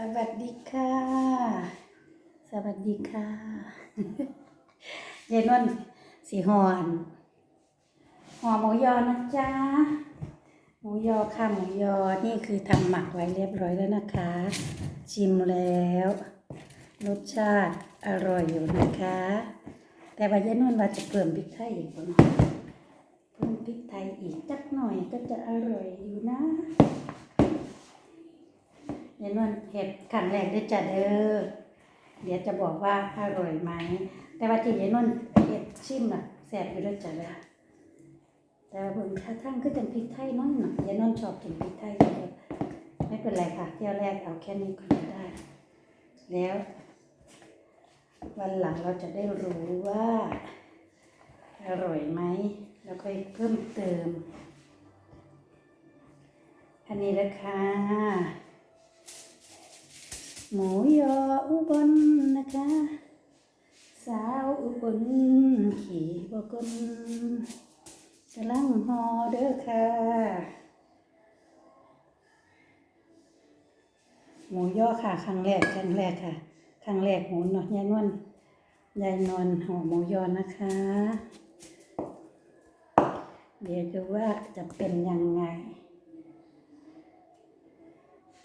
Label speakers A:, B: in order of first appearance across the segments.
A: สวัสดีค่ะ สวัสดีค่ะยายนวลสีหอนห่อหมูยอนะจ๊ะ หมูยอค่ะหมูยอ นี่คือทำหมักไว้เรียบร้อยแล้วนะคะ ชิมแล้ว รสชาติอร่อยอยู่นะคะ แต่ว่ายายนวลว่าจะเพิ่มพริกไทยอีกคนเพิ่มพริกไทยอีกจักหน่อยก็จะอร่อยอยู่นะ ยายนวลเห็ดครั้งแรกได้จ้ะเด้อเดี๋ยวจะบอกว่าอร่อยไหม แต่ว่าที่ยายนวลเห็ดชิมน่ะแซ่บอยู่ด้วยจ้ะเด้อแต่ว่าเบิ่งท่าทางก็จะพริกไทยน้อยหน่อยยายนวลชอบกินพริกไทยก็เลยไม่เป็นไรค่ะเที่ยวแรกเอาแค่นี้ก็ได้ แล้ว วันหลังเราจะได้รู้ว่า อร่อยไหมแล้วค่อยเพิ่มเติม อันนี้นะคะ หมูยออุบลนะคะ สาวอุบลขี่บกลกำลังหอเด้อค่ะ หมูยอค่ะครั้งแรกครั้งแรกค่ะครั้งแรกหมูเนาะยายนวลยายนวลห่อหมูยอนะคะ เดี๋ยวดูว่าจะเป็นยังไง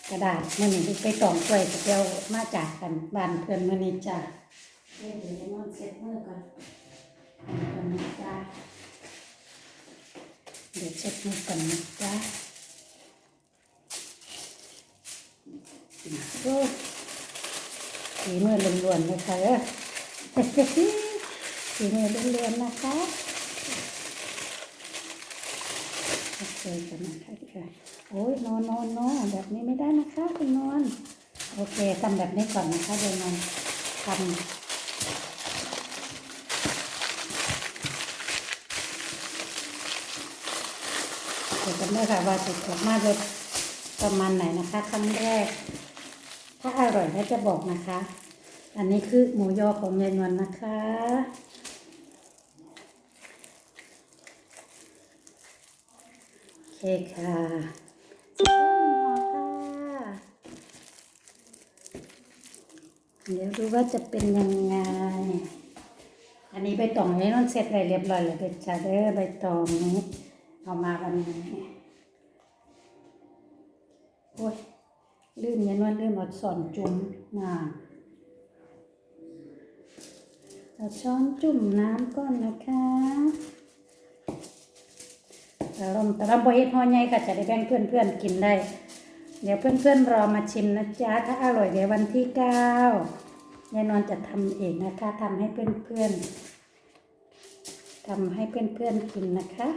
A: กระดาษมันนี่ไปตองกล้วยกับเดียวมาจากกันบ้านเพื่อนมันนี่จ้ะเดี๋ยวเดี๋ยวนอนเซ็ตมือก่อนอันนี้ก่อนนะจ้ะเดี๋ยวเช็ดมือก่อนนะจ้ะโอ้สีมือล้วนๆนะคะเออสีมือล้วนๆนะคะ โอเคกันนะคะที่ค่ะโอ้ยนอนนอนนอนแบบนี้ไม่ได้นะคะคุณนอน โอเคทำแบบนี้ก่อนนะคะเดี๋ยวนอนทำเดี๋ยวกันด้วยค่ะว่าสุดออกมาจะประมาณไหนนะคะครั้งแรก ถ้าอร่อยแล้วจะบอกนะคะ อันนี้คือหมูยอของยายนวลนะคะ โอเคค่ะสุดยอดค่ะ เดี๋ยวดูว่าจะเป็นยังไง อันนี้ใบตองนี้นอนเสร็จเลยเรียบร้อยเลยเป็นจ้าเด้อใบตองนี้เอามาวันนี้ โอ้ยลืมยันวันลืมเอาสอนจุ่มน้ำเอาช้อนจุ่มน้ำก่อนนะคะ แต่ลมแต่ลำบเฮ็ดห่อใหญ่ค่ะจะได้แบ่งเพื่อนๆกินได้ เดี๋ยวเพื่อนๆรอมาชิมนะจ๊ะถ้าอร่อยเดี๋ยววันที่เก้ายายนอนจะทำเองนะคะทำให้เพื่อนๆทำให้เพื่อนๆกินนะคะ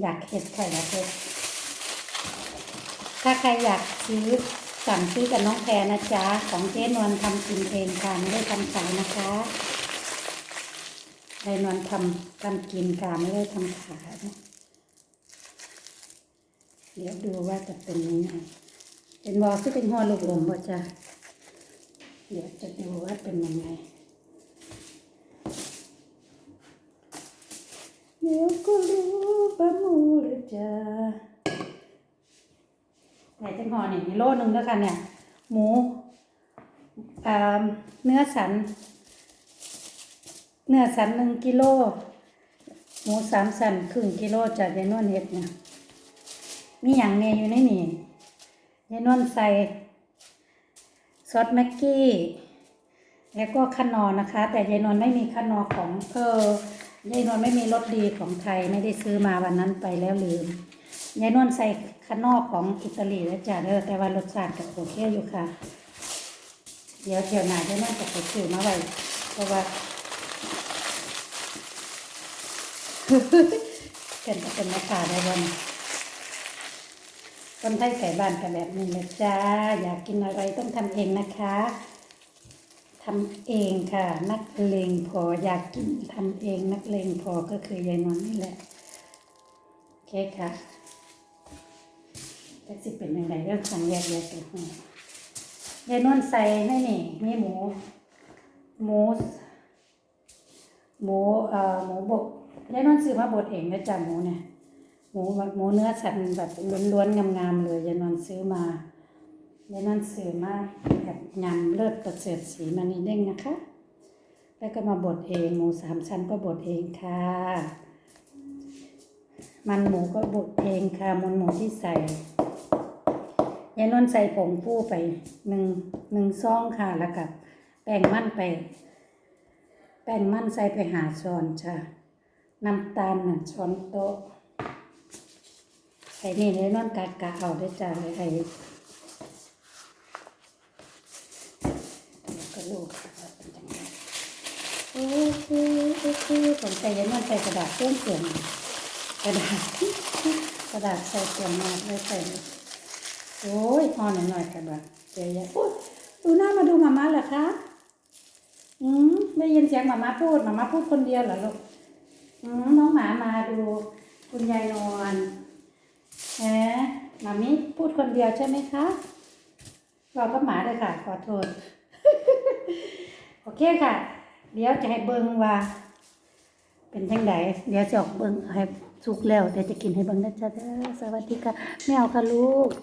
A: อยากเห็ดไข่อยากเห็ดถ้าใครอยากซื้อสั่งซื้อกับน้องแพรนะจ๊ะของเจ๊นวลทำกินเองค่ะไม่ได้ทำขายนะคะ ยายนวลทำทำกินค่ะไม่ได้ทำขายนะเดี๋ยวดูว่าจะเป็นยังไง เป็นวอคือเป็นหัวลูกหลงบ่จ้ะเดี๋ยวจะดูว่าเป็นยังไง เดี๋ยวก็รู้ว่าหมูหรือจ้าไหนจังหอนี่มีโลนึงแล้วค่ะเนี่ย หมูอ่าเนื้อสัน เนื้อสันหนึ่งกิโล หมูสามสันครึ่งกิโลจากยายนวลเห็ดเนี่ยมีอย่างเนยอยู่ในนี่ยายนวลใส่ซอสแม็กกี้ แล้วก็ขนอนะคะ แต่ยายนวลไม่มีขนอของเออยายนวลไม่มีรสดีของไทยไม่ได้ซื้อมาวันนั้นไปแล้วลืมยายนวลใส่ขนอของอิตาลีแล้วจ้ะเด้อแต่ว่ารสชาติก็โอเคอยู่ค่ะ เดี๋ยวเที่ยวหน้ายายนวลจะไปซื้อมาไว้เพราะว่า เป็นเป็นแม่ค้าได้บ้างคนไทยใส่บ้านกันแบบนี้นะจ้า อยากกินอะไรต้องทำเองนะคะทำเองค่ะ นักเลงพออยากกินทำเองนักเลงพอก็คือยายนวลนี่แหละโอเคค่ะแต่สิเป็นยังไงเรื่องขังแยกแยกกันหยายนวลใส่ให้นี่มีหมู หมู หมูเอ่อหมูบด ยายนวลซื้อมาบดเองนะจ๊ะหมูเนี่ยหมูหมูเนื้อสันแบบล้วนๆงามๆเลยยายนวลซื้อมายายนวลซื้อมาแบบยำเลิศประเสริฐสีมันนี่เด้งนะคะ แล้วก็มาบดเองหมูสามชั้นก็บดเองค่ะ มันหมูก็บดเองค่ะมันหมูที่ใส่ยายนวลใส่ผงฟูไปหนึ่งหนึ่งซองค่ะแล้วกับแป้งมันไป แป้งมันใส่ไปหาช้อนจ้ะ น้ำตาลน่ะช้อนโต๊ะไอ้นี่เลยนอนกะกะเอาได้จ้ะไอ้แล้ก็ลูกค่ะว่าเป็นจังไงโอ้โหโอ้โหผมใส่ยันมันใส่กระดาษเปื้อนเปื่อนกระดาษกระดาษใส่เปื่อนมาเลยใส่โอ้ยพอหน่อยหน่อยๆกระดาษเจ๊ยะโอ้ยดูหน้ามาดูมาม่าเหรอคะอืมได้ยินเสียงหมาม่าพูดหมาม่าพูดคนเดียวเหรอลูก น้องหมามาดูคุณยายนอนแหมหมามิพูดคนเดียวใช่ไหมคะเราก็หมาเลยค่ะ ขอโทษ โอเคค่ะ เดี๋ยวจะให้เบิ้งว่า เป็นจังไดเดี๋ยวจะออกเบิ้งให้สุกแล้วเดี๋ยวจะกินให้เบิ้งนะจ๊ะสวัสดีค่ะ ไม่เอาค่ะลูก